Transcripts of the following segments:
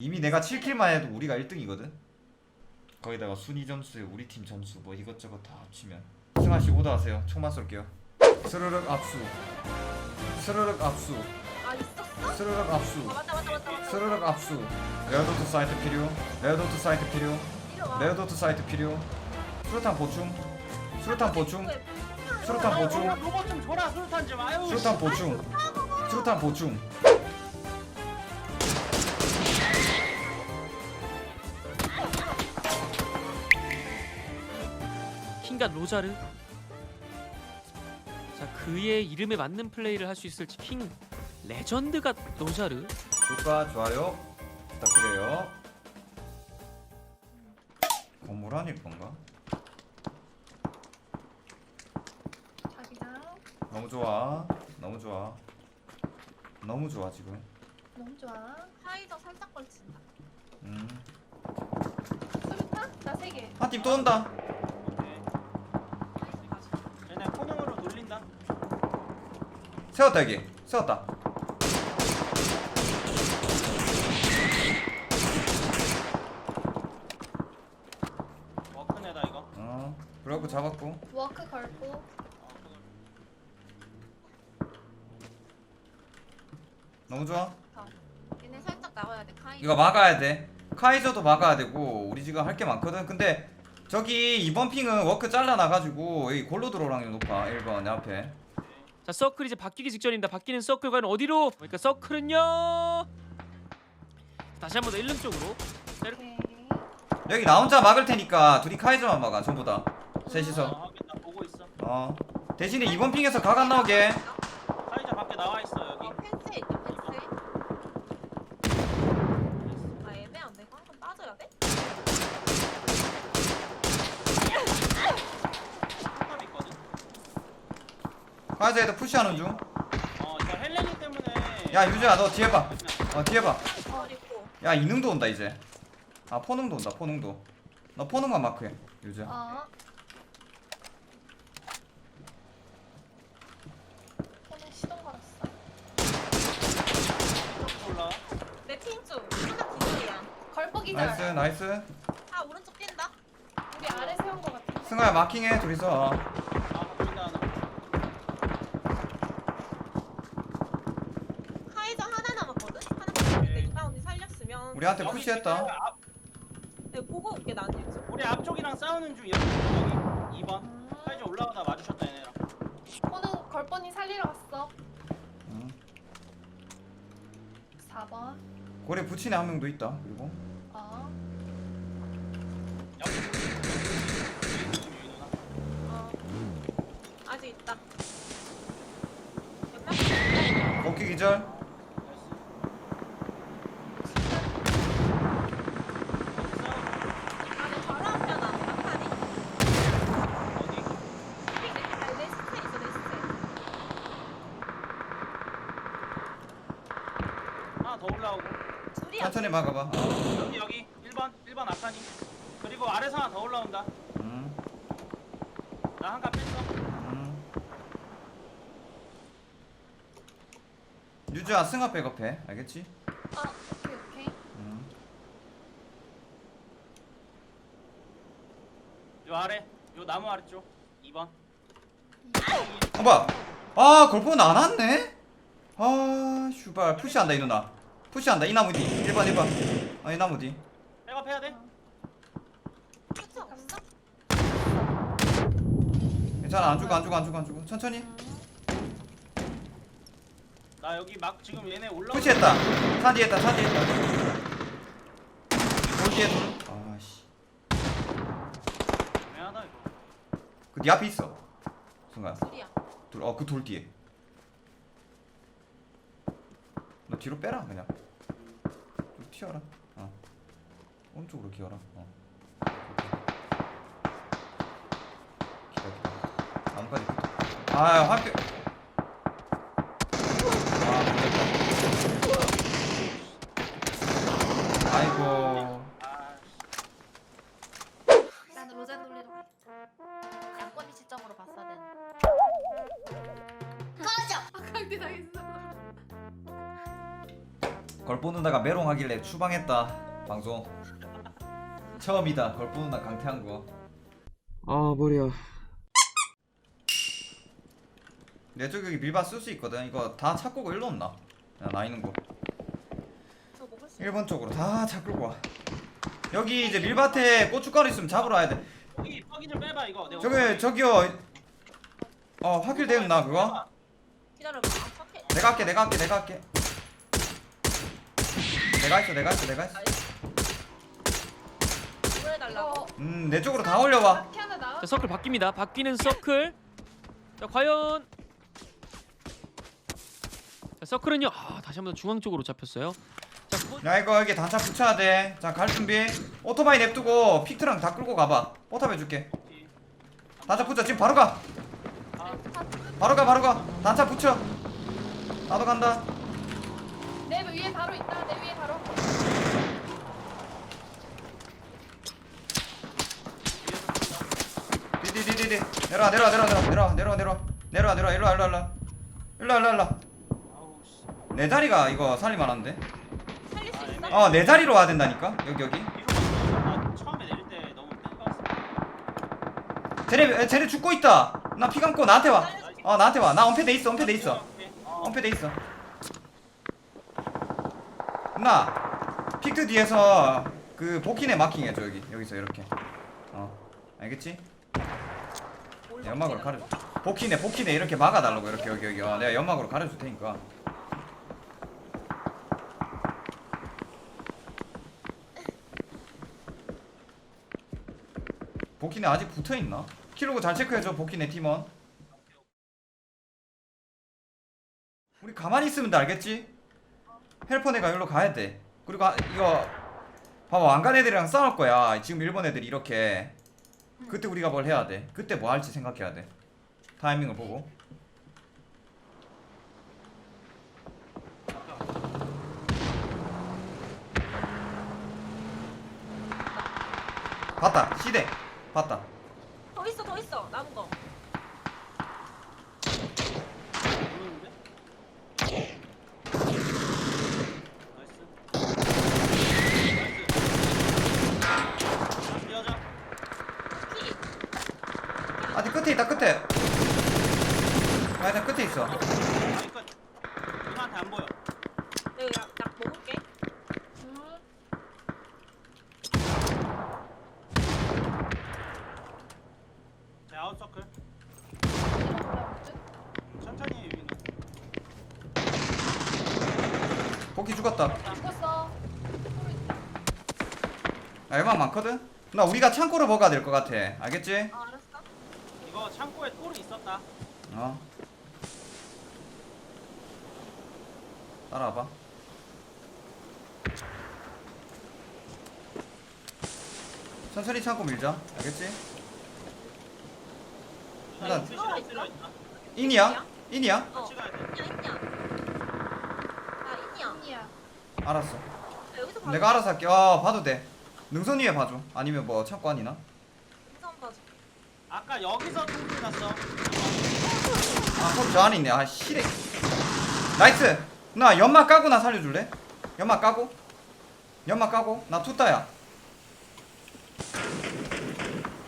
이미 내가 7킬만 해도 우리가 1등이거든. 거기다가 순위 점수, 우리 팀 점수 뭐 이것저것 다 합치면 승아 씨 오더 하세요. 총만 쏠게요. 스르륵 압수. 스르륵 압수. 아 있었어? 스르륵 압수. 아, 맞다 맞다 맞다 맞다. 스르륵 압수. 레어도트 사이트 필요. 레어도트 사이트 필요. 이리 와. 레어도트 사이트 필요. 수류탄 보충. 수류탄 보충. 수류탄 보충. 로봇 좀 줘라 수류탄 좀 아유 수류탄 보충. 수류탄 보충. 킹과 로자르 자 그의 이름에 맞는 플레이를 할 수 있을지 킹 레전드가 로자르 구독과 좋아요 부탁드려요. 건물 아닐 건가? 자기장 너무 좋아. 너무 좋아. 너무 좋아 지금. 너무 좋아. 하이저 살짝 걸친다. 음. 수류탄? 나세 개. 한팀또 온다. 오케이. 얘네 코너으로 돌린다 세웠다 여기. 세웠다. 워크네다 이거 어. 그래갖고 잡았고. 워크 걸고. 어, 너무 좋아. 얘네 살짝 나와야 돼. 카이. 이거 막아야 돼. 카이저도 막아야 되고 우리 지금 할 게 많거든. 근데 저기 이번 핑은 워크 잘라놔가지고 여기 골로 들어오랑이 높아. 1번 내 앞에. 자 서클 이제 바뀌기 직전입니다 바뀌는 서클 과연 어디로 그러니까 서클은요 다시 한 번 더 1름 쪽으로 자, 이렇게 오케이. 여기 나 혼자 막을 테니까 둘이 카이저만 막아. 전부 다. 어, 셋이서. 확인 나 보고 있어 어. 대신에 이번 핑에서 각 안 나오게. 사이자 밖에 나와 있어 여기 어 펜스에 있네 펜스에. 아 애매한데. 이거 한번 빠져야 돼? 한탑 있거든 카이저에도 푸시하는 중. 어 이거 헬레니 때문에 야 유주야 너 뒤에 봐. 어 뒤에 봐. 버리고. 야 이능도 온다 이제. 아 포능도 온다 포능도. 너 포능만 마크해 유주야. 어. 오늘 시동 걸었어. 올라 내 핑 쪽. 하나 기절이야. 걸포기 절. 나이스 나이스. 아 오른쪽 뛴다. 우리 아래 세운 거 같아. 승아야 마킹해 둘이서. 아 보인다 하나 카이저 하나 남았거든. 하나 남았는데 이바운드 우리한테 여기 푸시했다. 지금 앞, 내가 보고 올게 나한테. 우리 앞쪽이랑 싸우는 중 여기 여기 2번 음. 사이자 올라가다 마주쳤다 얘네랑 오늘 걸뻔히 살리러 갔어. 응. 4번. 고래 붙이네 한 명도 있다. 그리고 어. 여기 여기 누나 어. 아직 있다. 복귀 기절. 나이스 아니 바로 앞에 나 깜판이. 어디? 내, 내 스테 있어 내 스테. 하나 더 올라오고 천천히 막아봐. 어. 여기 여기 1번 1번 아카니 그리고 아래서 하나 더 올라온다 음. 나 한칸 뺐어 음. 유주야 승아 백업해. 알겠지? 아 오케이 오케이. 음. 요 아래 요 나무 아래쪽 2번 어, 뭐야? 아 걸포는 안 왔네? 아 슈발 푸시한다 이 누나. 푸시한다 이 나무 뒤. 1번 1번. 아이 나무 뒤. 백업 해야 돼? 괜찮아 안 죽어 안 죽어 안 죽어 안 죽어. 천천히. 나 여기 막 지금 얘네 올라오고 푸시했다. 산 뒤에 있다 산 뒤에 있다. 돌 뒤에 돌. 아씨. 애매하다 이거 그네 앞에 있어. 순간. 둘이야. 돌, 어, 그 돌 뒤에. 너 뒤로 빼라, 그냥. 좀 튀어라. 어. 오른쪽으로 기어라. 어. 기다, 기다. 나뭇가지. 아, 화면. 하길래 추방했다 방송. 처음이다 걸보 누나 강퇴한 거. 아 머리야 내쪽 여기 밀바 쓸 수 있거든. 이거 다 차 끌고 일로 온나? 야, 나 있는 곳저 먹을 수 1번 쪽으로 다 차 끌고 와. 여기 이제 밀밭에 고춧가루 있으면 잡으러 와야 돼. 여기 뻐기 좀 빼봐 이거. 내가 저기 저기요. 어 확실되었나 그거? 기다려봐. 아. 내가 할게 내가 할게 내가 할게 내가 했어 내가 했어 내가 했어. 이거 해달라고. 음내 쪽으로 다 하나 나와. 자 서클 바뀝니다. 바뀌는 서클. 자 과연. 자 서클은요. 아 다시 한번 중앙 쪽으로 잡혔어요. 자두 번- 야 이거 여기 단차 붙여야 돼자 갈 준비. 오토바이 냅두고 픽트랑 다 끌고 가봐. 포탑 해줄게. 단차 붙여. 지금 바로 가. 바로 가 바로 가. 단차 붙여. 나도 간다. 내 위에 바로 있다. 내 위에 바로. 디디디디디 내려와 내려와 내려와 내려와 내려와 내려와 내려와. 내려와 내려와. 일로와 일로와 일로와. 일로와 일로와 일로와. 아우 씨내 자리가 이거 살릴만 한데? 살릴 수 있어? 어 내 자리로 와야 된다니까? 여기 여기? 이거 나 처음에 내릴 때 너무 땡겼어 쟤네 쟤네 죽고 있다. 나 피 감고 나한테 와어 나한테 와나 엄폐 돼 있어 엄폐 돼 있어. 어 엄폐 돼 있어 나 픽트 뒤에서 그 복희네 마킹 해줘 여기 여기서 이렇게 어 알겠지? 뭘내 연막으로 먹지는 가려 복희네 복희네 이렇게 막아달라고 이렇게 여기 여기 어, 내가 연막으로 가려줄 테니까 복희네 아직 붙어있나? 킬로그 잘 체크해줘 복희네 팀원 우리 가만히 있으면 돼 알겠지? 헬퍼네가 여기로 가야 돼. 그리고 아, 이거 봐봐 왕관 애들이랑 싸울 거야. 지금 일본 애들이 이렇게. 그때 우리가 뭘 해야 돼? 그때 뭐 할지 생각해야 돼. 타이밍을 보고. 봤다. 시대. 봤다. 더 있어 더 있어. 남은 거. 보이는데? 나이스 나이스 뛰어자 피. 아직 끝에 있다 끝에 아 일단 끝에 있어 누나한테 안 보여 내가 약, 약 먹을게. 음. 제 아웃서클 천천히 유빈 복귀 죽었다 죽었어. 아 얼마 많거든? 나 우리가 창고로 먹어야 될 것 같아 알겠지? 아 알았어. 창고에 톨이 있었다 어 따라와봐 천천히 창고 밀자 알겠지? 누나 일단- 있다 인이야? 인이야? 어. 같이 가야 돼 있냐 있냐. 나 있냐. 아니야. 알았어 나 여기서 봐. 내가 알아서 할게 어 봐도 돼 능선 위에 봐줘 아니면 뭐 창고 아니나? 아까 여기서 톨이 났어. 아 거기 저 안에 있네. 아 시래. 나이스! 나 연막 까고 나 살려줄래? 연막 까고? 연막 까고? 나 투따야.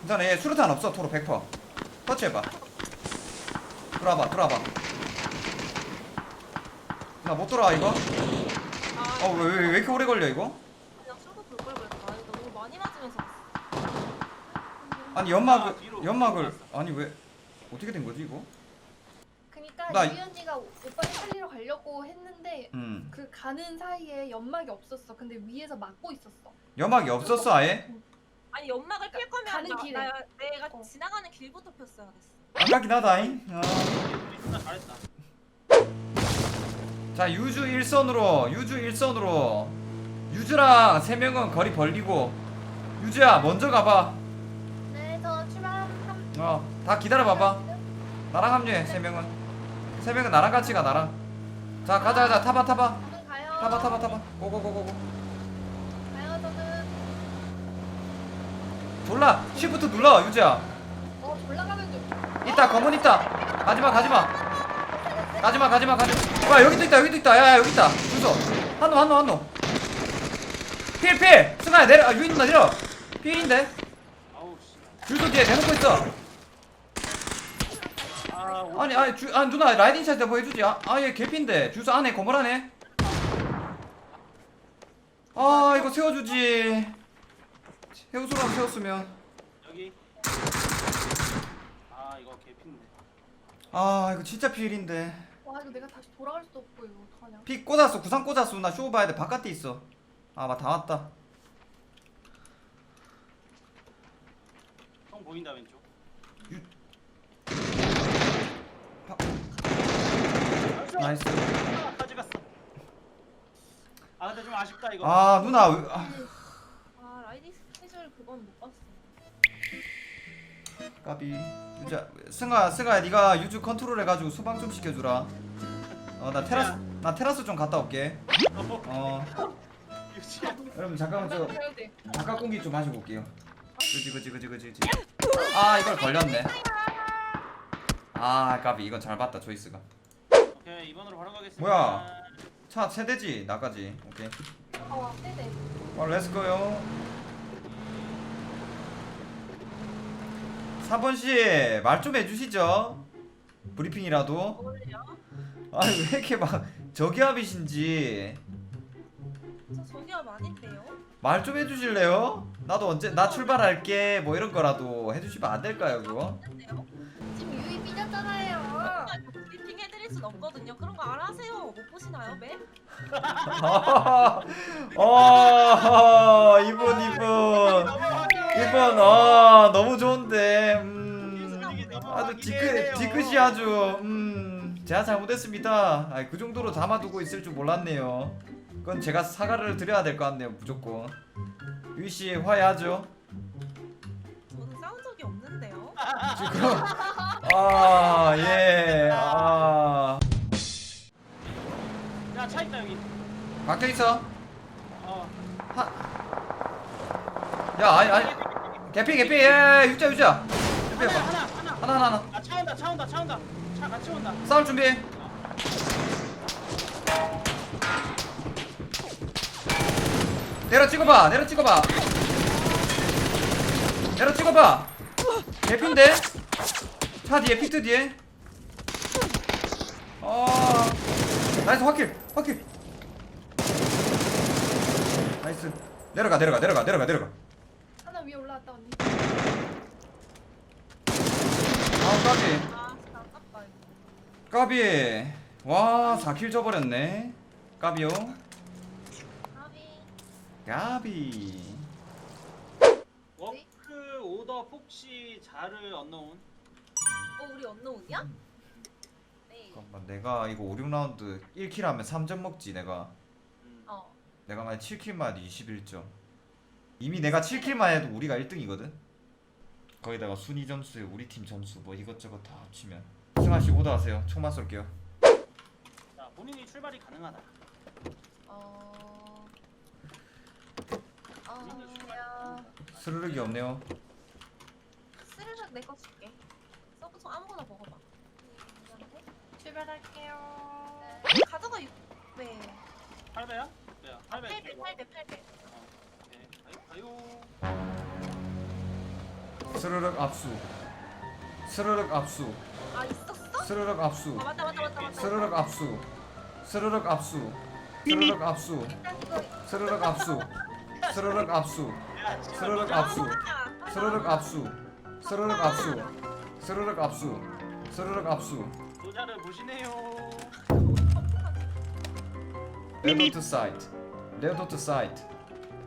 일단 얘 수류탄 없어. 토로 100% 터치해봐. 들어와봐 들어와봐. 나못 돌아와 이거? 아. 어 왜 왜, 왜 이렇게 오래 걸려 이거? 그냥 쏘고 돌걸 그랬다. 아니 너무 많이 맞으면서. 왔어. 아니 아, 연막을 뒤로 연막을 아니 왜 어떻게 된 거지 이거? 그니까 나- 이 언니가 오빠 살리러 가려고 했는데 음 그 가는 사이에 연막이 없었어. 근데 위에서 막고 있었어. 연막이 없었어 아예? 아니 연막을 필 거면 가는 나, 길에. 나, 내가 어. 지나가는 길부터 폈어야 됐어. 아깝긴 하다잉 어. 우리 잘했다 자 유주 1선으로 유주 1선으로 유주랑 세 명은 거리 벌리고 유주야 먼저 가봐. 어다 기다려 봐봐. 나랑 합류해 세 명은. 세 명은 나랑 같이 가 나랑. 자 가자 가자. 타봐 타봐. 저는 가요. 타봐 타봐 타봐. 고고고고고. 가요, 저는. 졸라. 쉬프트 눌러 유주야. 어, 올라가면 좀. 있다 검은 있다. 가지마 가지마. 가지마 가지마 가지마. 와 여기도 있다 여기도 있다. 야야 여기 있다. 주소 한놈 한놈 한놈 필필. 승아야 내려. 아 유인 누나 내려. 필인데. 줄도 뒤에 대놓고 있어 아 오- 아니 아니 주, 아 누나 라이딩 샷때 보여주지. 아, 아얘 개핀데. 주소 안에 안에 아 이거 세워주지. 해우소랑 세웠으면. 여기. 아 이거 개핀데. 아 이거 진짜 필인데. 와 이거 내가 다시 돌아갈 수도 없고 이거 어떡하냐. 피 꽂았어. 구상 꽂았어. 나 쇼 봐야 돼. 바깥에 있어. 아 맞다 왔다. 형 보인다 왼쪽. 파- 나이스. 아, 가져갔어. 아 근데 좀 아쉽다 이거. 아 누나. 왜- 아, 아 라이딩 스케줄 그건 못 봤어. 까비. 유자 승아 승아 네가 유주 컨트롤 해가지고 수방 좀 시켜주라. 어 나 테라스 나 테라스 좀 갔다 올게. 어. 유치야. 여러분 잠깐만 저 해야 돼. 바깥 공기 좀 마시고 올게요. 그지 그지 그지 그지 그지. 아 이걸 걸렸네. 아 까비. 이건 잘 봤다 조이스가 오케이 2번으로 바로 가겠습니다. 뭐야? 차 세대지 나까지 오케이 아와 세대 어 렛츠고요 3번씨 말 좀 해주시죠 브리핑이라도? 아니 왜 이렇게 막 저기압이신지 저 저기압 아닌데요? 말 좀 해주실래요? 나도 언제 나 출발할게 뭐 이런 거라도 해주시면 안 될까요 그거? 아닌데요? 순 없거든요. 그런 거 알아세요. 못 보시나요, 맵? 어 이분 이분 이분 어 너무 좋은데 음 아주 뒤끝 뒤끝이 아주 음 제가 잘못했습니다. 아, 그 정도로 담아두고 있을 줄 몰랐네요. 그건 제가 사과를 드려야 될 것 같네요 무조건. 유희 씨 화해하죠. 지금 아 예. 아 야 차 있다 여기. 박혀 있어. 어. 야 아니 아니 개피 개피 예 유자 유자. 개피 하나 봐. 하나 하나. 하나 하나 하나. 아차 온다 차 온다 차 온다. 차 같이 온다. 싸울 준비. 내려 찍어봐. 내려 찍어봐. 내려 찍어봐. 개핀데? 차 뒤에 피트 뒤에. 어. 나이스 확킬. 확킬. 나이스. 내려가 내려가 내려가 내려가 내려가. 하나 위에 올라왔다 언니 아 까비. 아, 아깝다 이거. 까비. 와 4킬 져버렸네. 까비요. 아비. 까비. 워크 오더 폭시 자를 언노운. 어, 우리 언노운이야? 네. 잠깐만 내가 이거 5, 6라운드 1킬 하면 3점 먹지 내가 음. 어. 내가 만약 7킬만 해도 21점 이미 내가 7킬만 해도 우리가 1등이거든 거기다가 순위 점수 우리 팀 점수 뭐 이것저것 다 합치면 승아씨 오더 하세요 총만 쏠게요 자 본인이 출발이 가능하다. 어. 어, 야. 스르륵이 없네요 스르륵 내거 줄게. 서브소 아무거나 먹어봐. 출발할게요 네. 가져가 육. 네. 8배야? 뭐야? 8배. 8배, 8배, 8배. 오케이. 가요. 가요. 스르륵 압수 스르륵 압수 아 있었어? 스르륵 압수 아 맞다 맞다 맞다 맞다. 스르륵 압수 스르륵 압수 스르륵 압수 스르륵 압수 스르륵 압수 야, 진짜 스르륵 먼저 압수 아, 스르륵 압수 스르륵 압수. 스르륵 압수. 스르륵 압수. 노자를 보시네요. 레오도트 사이트. 레오도트 사이트.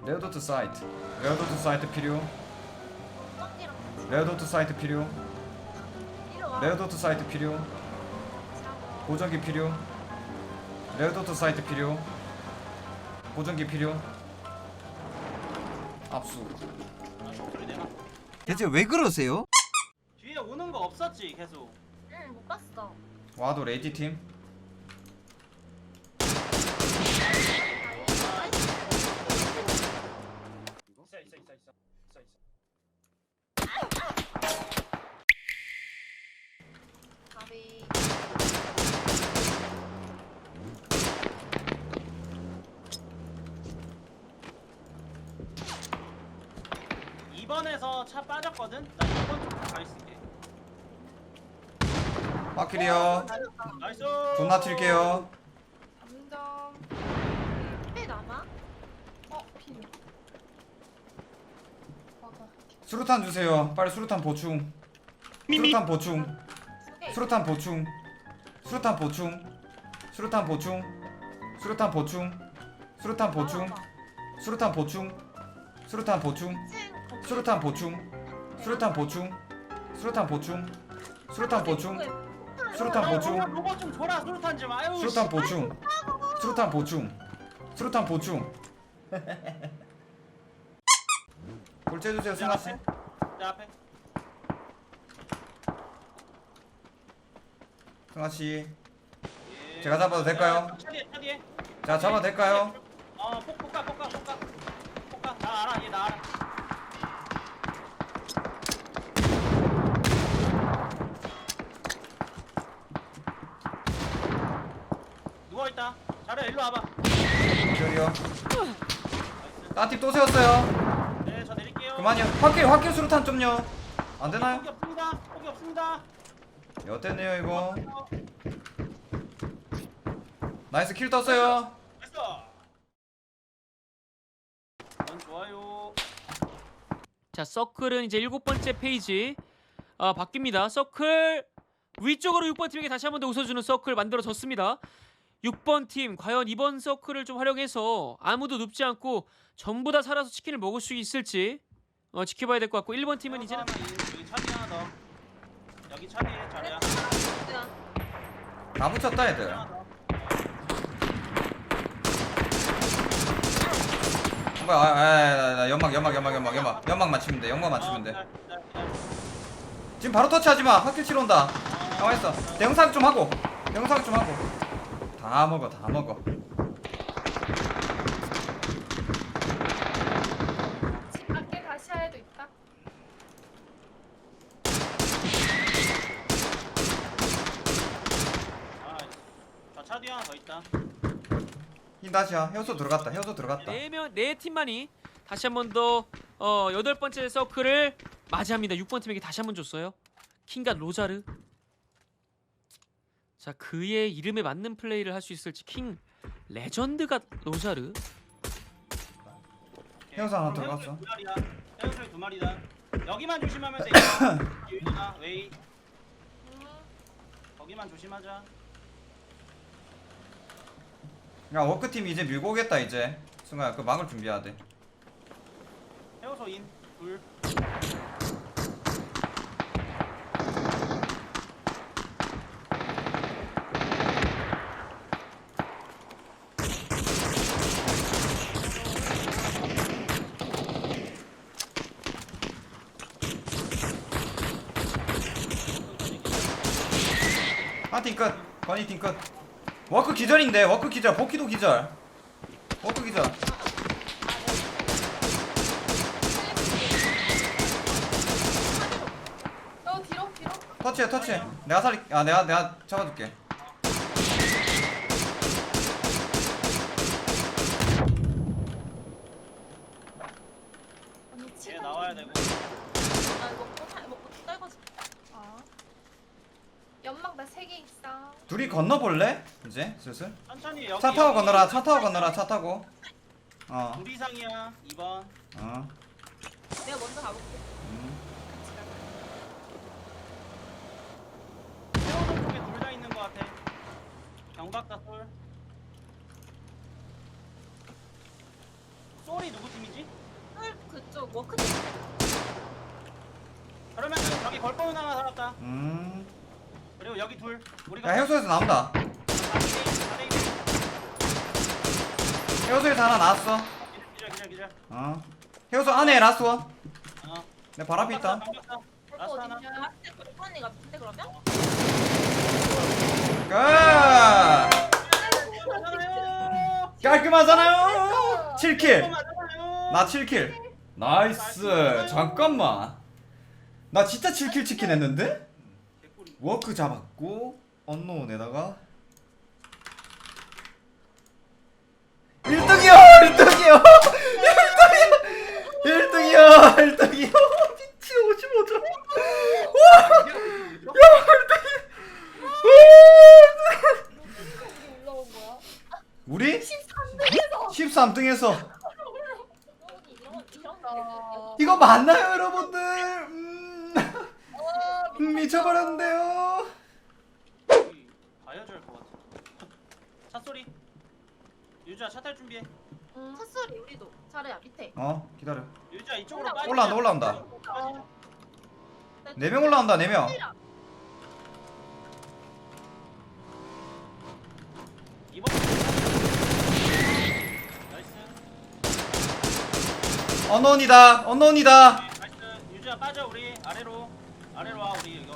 레오도트 사이트. 레오도트 사이트 필요? 같이 레오도트 사이트 필요? 이리 와. 레오도트 사이트 필요? 자고. 보정기 필요? 레오도트 사이트 필요? 보정기 필요? 압수. 아, 소리. 대체 왜 그러세요? 뒤에 오는 거 없었지 계속. 응, 못 봤어. 와도 레이디 팀 있어 있어 있어 있어 있어 있어. 가비. 2번에서 차 빠졌거든. 나 2번 쪽가 있을게. 확킬이요. 나이스. 존나 튈게요. 3점. 왜 남아? 어, 핀. 맞아. 수류탄 주세요. 빨리 수류탄 보충. 수류탄 보충. 두개 수류탄 보충. 수류탄 보충. 수류탄 보충. 수류탄 보충. 수류탄 보충. 수류탄 보충. 수류탄 보충 수류탄 보충 수류탄 보충 수류탄 보충 수류탄 보충 수류탄 보충 야, 로봇 좀 줘라 수류탄 좀. 아유. 수류탄 보충 수류탄 보충 수류탄 보충 골재 주세요 승아 씨. 내 앞에. 승아 씨. 예. 제가 잡아도 될까요? 차 차. 자 잡아도 될까요? 어, 폭 폭가 폭가 폭가. 폭가. 나 알아. 얘 나 알아. 누워 있다. 자려 일로 와봐. 기절이요. 나이스. 딴팀 또 세웠어요. 네, 저 내릴게요. 그만요. 확킬 확킬 수류탄 좀요. 안 되나요? 폭이 없습니다. 폭이 없습니다. 어땠네요 이거. 나이스 킬 떴어요. 나이스. 넌 좋아요. 자 서클은 이제 일곱 번째 페이지 아 바뀝니다 서클 위쪽으로 6번 팀에게 다시 한 번 더 웃어주는 서클 만들어졌습니다 6번 팀 과연 이번 서클을 좀 활용해서 아무도 눕지 않고 전부 다 살아서 치킨을 먹을 수 있을지 어, 지켜봐야 될 것 같고 1번 팀은 이제는 여기 차디 하나 더. 여기 차디 자리야. 다 붙였다 애들. 하나 더. 뭐야? 아, 아, 아, 아, 연막 연막 연막 연막 연막 연막 맞추면 돼. 연막 맞추면 돼. 어, 기다려, 기다려, 기다려. 지금 바로 터치하지 마. 확킬 치러 온다. 가만 있어. 대응사격 좀 하고. 대응사격 좀 하고. 다 먹어 다 먹어. 집 밖에 다시아에도 있다. 아, 저 차디 하나 더 있다. 흰 다시야. 헤어서 들어갔다. 헤어서 들어갔다. 네명네 팀만이 다시 한 번 더 어, 여덟 번째 서클을 맞이합니다 6번 팀에게 다시 한 번 줬어요 킹과 로자르 자 그의 이름에 맞는 플레이를 할 수 있을지 킹 레전드가 로자르. 형사 하나 들어갔어. 두. 헤어스터이 두 마리다. 여기만 조심하면 돼. 유인아, 웨이. 거기만 조심하자. 야 워크팀 이제 밀고 오겠다 이제. 승아야 그 막을 준비해야 돼. 헤어서 인 둘. 한팀 끝. 팀 끝. 워크 기절인데 워크 기절. 복귀도 기절. 워크 기절. 너 뒤로 뒤로. 터치해 터치해. 내가 살리. 아 내가 내가 잡아줄게. 언니 얘 치다. 나와야 되고. 나 이거 먹고 타- 먹고 떨고 싶- 아. 연막 나 세 개 있어. 둘이 건너볼래? 이제 슬슬. 천천히 여기. 차 타고 여기. 건너라. 차 타고 건너라. 차 타고. 어. 둘 이상이야. 2번. 어. 내가 먼저 가볼게. 음. 헤어서 쪽에 둘 다 있는 것 같아. 경박다 솔. 솔이 누구 팀이지? 헐, 그쪽 워크 그러면 저기 걸거운 하나 살았다. 음. 여기 둘. 우리가 야 해우소에서 나온다. 4대1, 4대1. 해우소에서 하나 나왔어. 기절 기절 기절. 어. 해우소 안에 라스 원. 어. 내 발 앞에 있다. 라스트 하나. 어디냐? 라스트 그거 언니 같은데 그러면? 끝. 맞아요. 깔끔하잖아요. 7킬. 맞아요. 나 7킬. 나이스. 잠깐만. 나 진짜 7킬 치킨 했는데? 워크 잡았고 언노운에다가 1등이요. 1등이요. 1등이요. 1등이요. 야 1등이요 미치 55점 우리 올라온 거야? 우리 13등에서 13등에서 이런 이런 아, 이거 맞나요 여러분들 음, 아, 음, 미쳐버렸는데요 여기 봐야지 할것 같아. 차 소리. 차탈 준비해. 음, 찻소리 우리도 잘해야 밑에. 어 기다려 유주야 이쪽으로 빠지. 올라온다 올라온다 아, 4명 올라온다 4명 이번. 나이스. 언론이다 언론이다 나이스. 유주야 빠져 우리 아래로. 아래로 와 우리 이거.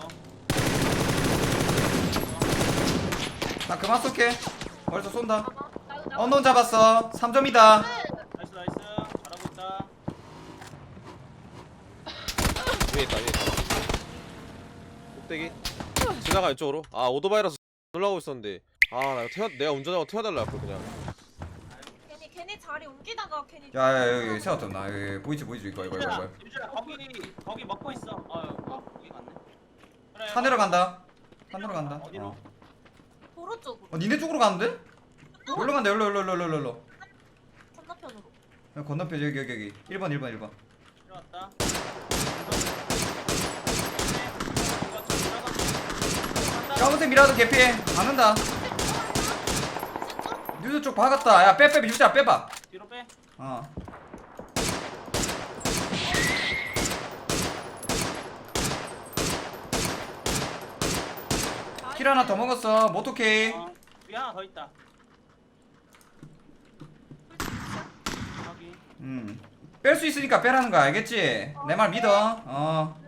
나 그만 쏠게 벌써 쏜다 나도 나 언론 잡았어 3점이다 나이스 나이스. 잘하고 있다. 위에 있다 위에 있다 꼭대기 지나가 이쪽으로 아 오토바이라서 놀라고 있었는데 아나 이거 태워 내가 운전하고 태워달라 할걸 그냥 괜히 괜히 자리 옮기다가 괜히. 야야 여기 세웠다 나 여기 보이지 보이지 이거 이거 이거 유주야 거기 거기 먹고 있어. 어, 어 거기 갔네. 그래. 산으로 간다 산으로 간다 어디로? 어. 도로 쪽으로 어 니네 쪽으로 가는데? 여기로 간다. 여기로 여기로 여기로 여기로. 건너편으로. 여기 건너편 여기 여기 여기. 1번 1번 1번. 들어왔다. 까만색 미라도 개피해. 박는다. 뉴스 쪽 박았다. 야 빼빼 유자 빼봐. 뒤로 빼. 어. 킬 하나 더 먹었어. 모토케이. 어, 위 하나 더 있다. 여기. 음 뺄 수 있으니까 빼라는 거 알겠지? 내 말 믿어. 어.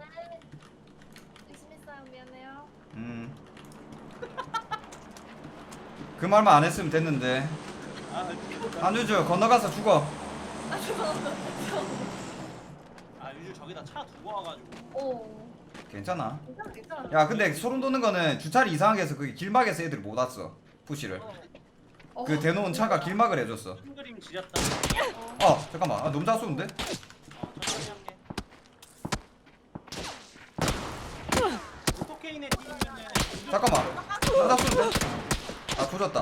의심했어요. 미안해요. 음. 그 말만 안 했으면 됐는데. 아, 안주주 건너가서 죽어. 아 유주 저기다 차 두고 와가지고. 오 괜찮아. 괜찮아 괜찮아. 야 근데 소름 돋는 거는 주차를 이상하게 해서 거기 길막에서 애들이 못 왔어. 푸시를. 어. 그 대놓은 차가 길막을 해줬어. 큰 그림 지렸다. 어 잠깐만. 아, 너무 잘 쏘는데? 어, 천천히 할게. 오토케인에 뛰면은 잠깐만. 너무 잘 쏘는데? 아 조졌다.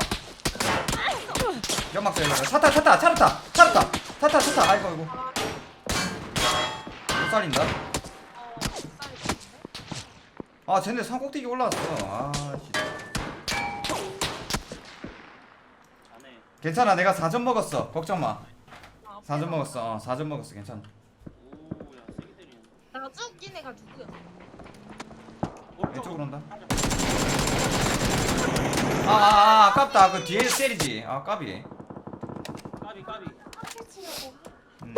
연막 돼 차타 차타 차를 타 차를 타 차타 차타 아이고 아이고. 못 살린다? 어? 아 쟤네 산꼭대기 올라왔어. 아진짜 자네. 괜찮아 내가 4점 먹었어. 걱정 마. 아, 4점 먹었어. 어 4점 먹었어. 괜찮아. 오야 세게 때리네. 내가 쭉낀 애가 누구야? 왼쪽으로 온다. 아, 아, 아 아깝다. 그 뒤에 때리지. 아 까비. 까비 까비. 치려고 음.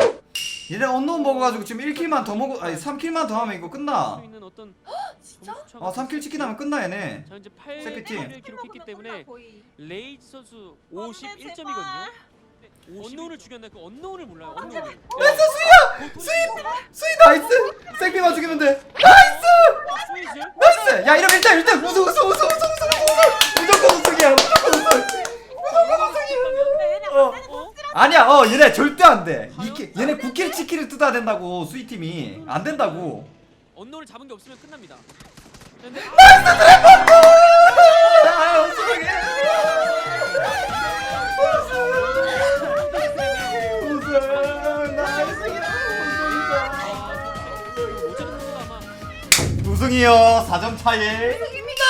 얘네 언노운 먹어가지고 지금 1킬만 더 먹어 아니 3킬만 더 하면 이거 끝나. 수 있는 어떤 진짜? 점수차가 어 3킬 치킨 하면 끝나 얘네 자 이제 세피팀. 8킬을 기록했기 때문에 거의. 레이지 선수 어, 51점이거든요. 언노운을 죽였나 그 언노운을 몰라요. 언노운을. 나이스 수야! 수인! 수인 나이스! 생피만 죽이면 돼 나이스! 스위즈? 나이스! 야 이러면 일단 일단 우승 우승 우승 우승 우승 우승 무조건 우승이야 무조건 우승 무조건 우승이야 어. 어? 아니야 어 얘네 절대 안돼 이게 얘네 9킬 치킨을 뜯어야 된다고 수이팀이 안 된다고 언노를 잡은 게 없으면 끝납니다. 아 나이스 아마 우승이요 4점 차이 우승입니다